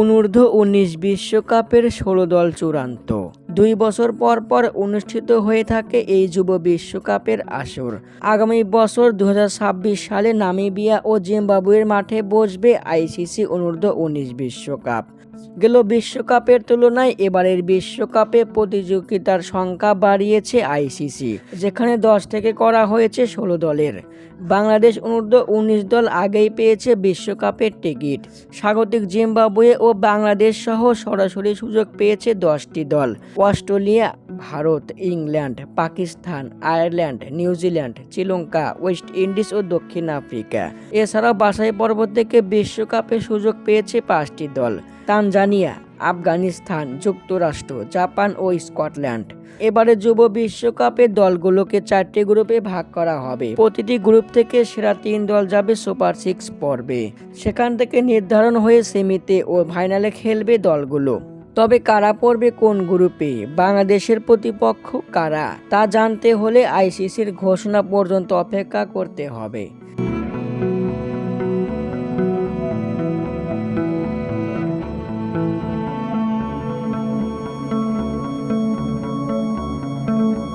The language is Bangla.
অনূর্ধ্ব উনিশ বিশ্বকাপের ষোলো দল চূড়ান্ত। দুই বছর পর পর অনুষ্ঠিত হয়ে থাকে এই যুব বিশ্বকাপের আসর। আগামী বছর দু হাজার ছাব্বিশ সালে নামিবিয়া ও জিম্বাবুয়ের মাঠে বসবে আইসিসি অনূর্ধ্ব উনিশ বিশ্বকাপ। গেল বিশ্বকাপের তুলনায় এবারের বিশ্বকাপে প্রতিযোগিতার সংখ্যা বাড়িয়েছে আইসিসি, যেখানে দশ থেকে করা হয়েছে ষোলো দলের। বাংলাদেশ অনূর্ধ্ব উনিশ দল আগেই পেয়েছে বিশ্বকাপের টিকিট। স্বাগতিক জিম্বাবুয়ে বাংলাদেশ সহ সরাসরি সুযোগ পেয়েছে দশটি দল। Australia, Bharat, England, Pakistan, Ireland New Zealand Sri Lanka, West Indies ও দক্ষিণ আফ্রিকা। এছাড়াও বাসাই পর্ব থেকে বিশ্বকাপে সুযোগ পেয়েছে পাঁচটি দল। তানজানিয়া আফগানিস্তান, যুক্তরাষ্ট্র, জাপান ও স্কটল্যান্ড। এবারে যুব বিশ্বকাপে দলগুলোকে চারটি গ্রুপে ভাগ করা হবে। প্রতিটি গ্রুপ থেকে সেরা তিন দল যাবে সুপার সিক্স পর্বে। সেখান থেকে নির্ধারণ হয়ে সেমিতে ও ফাইনালে খেলবে দলগুলো। তবে কারা পড়বে কোন গ্রুপে? বাংলাদেশের প্রতিপক্ষ কারা? তা জানতে হলে আইসিসির ঘোষণা পর্যন্ত অপেক্ষা করতে হবে।